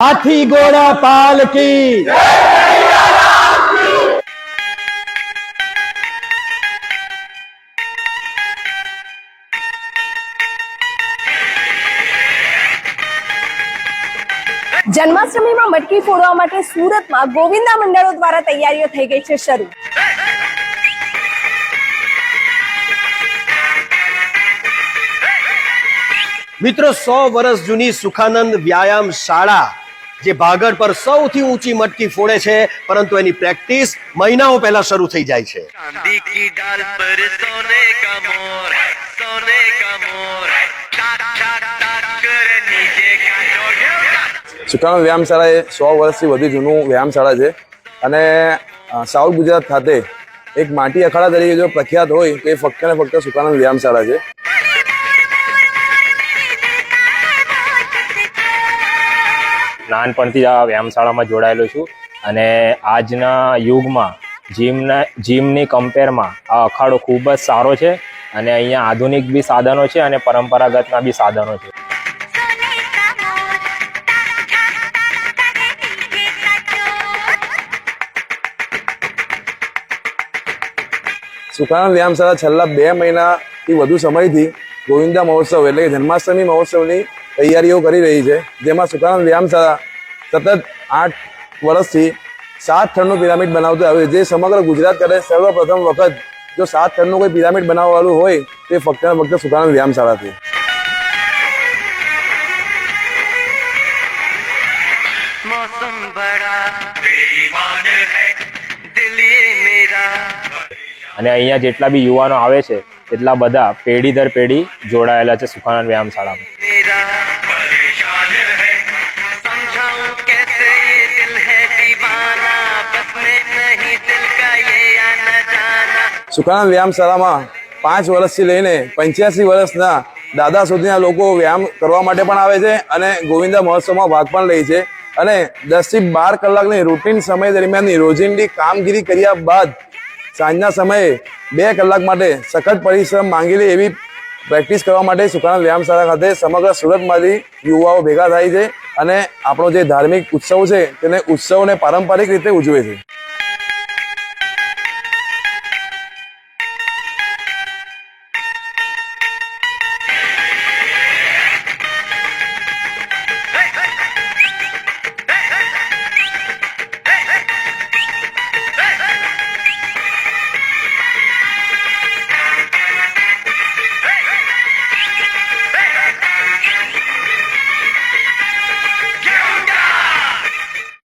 હાથી ઘોડા પાલકી જન્માષ્ટમીમાં મટકી ફોડવા માટે સુરતમાં ગોવિંદા મંડળો દ્વારા તૈયારીઓ થઈ ગઈ છે શરૂ. મિત્રો સો વર્ષ જૂની સુખાનંદ વ્યાયામ શાળા જે ભાગળ પર સૌથી ઊંચી મટકી ફોડે છે પરંતુ એની પ્રેક્ટિસ મહિનાઓ પહેલા શરૂ થઈ જાય છે. સુકાણો વ્યાયામશાળા એ સો વર્ષથી વધુ જૂનું વ્યાયામશાળા છે અને સાઉથ ગુજરાત ખાતે એક માટી અખાડા તરીકે જો પ્રખ્યાત હોય તો એ ફક્ત ને ફક્ત સુકાણો વ્યાયામશાળા છે. નાનપણથી આ વ્યાયામશાળામાં જોડાયેલો છું અને આજના યુગમાં જીમના જીમની કમ્પેરમાં આ અખાડો ખૂબ જ સારો છે અને અહીંયા આધુનિક બી સાધનો છે અને પરંપરાગતના બી સાધનો છે. સુકાનંદ વ્યાયામશાળા છેલ્લા બે મહિનાથી વધુ સમયથી ગોવિંદા મહોત્સવ એટલે કે જન્માષ્ટમી મહોત્સવની તૈયારીઓ કરી રહી છે જેમાં સુકાનંદ વ્યાયામશાળા સતત આઠ વર્ષથી સાત થરનું પિરામિડ બનાવતું આવ્યું છે જે સમગ્ર ગુજરાત કરે સર્વપ્રથમ વખત જો સાત થરનું કોઈ પિરામિડ બનાવવાવાળું હોય તો એ ફક્ત ને ફક્ત સુકાનંદ વ્યાયામશાળાથી मौसम बड़ा बेईमान है दिल ये मेरा અને અહીંયા જેટલા બી યુવાનો આવે છે એટલા બધા પેઢી દર પેઢી જોડાયેલા છે સુખાનંદ વ્યાયામશાળામાં સુકાનંદ વ્યાયામશાળામાં પાંચ વર્ષથી લઈને પંચ્યાસી વર્ષના દાદા સુધીના લોકો વ્યાયામ કરવા માટે પણ આવે છે અને ગોવિંદા મહોત્સવમાં ભાગ પણ લે છે. અને દસથી બાર કલાકની રૂટીન સમય દરમિયાનની રોજિંદી કામગીરી કર્યા બાદ સાંજના સમયે બે કલાક માટે સખત પરિશ્રમ માંગી લે એવી પ્રેક્ટિસ કરવા માટે સુકાનંદ વ્યાયામશાળા ખાતે સમગ્ર સુરતમાંથી યુવાઓ ભેગા થાય છે અને આપણો જે ધાર્મિક ઉત્સવ છે તેને ઉત્સવને પારંપરિક રીતે ઉજવે છે.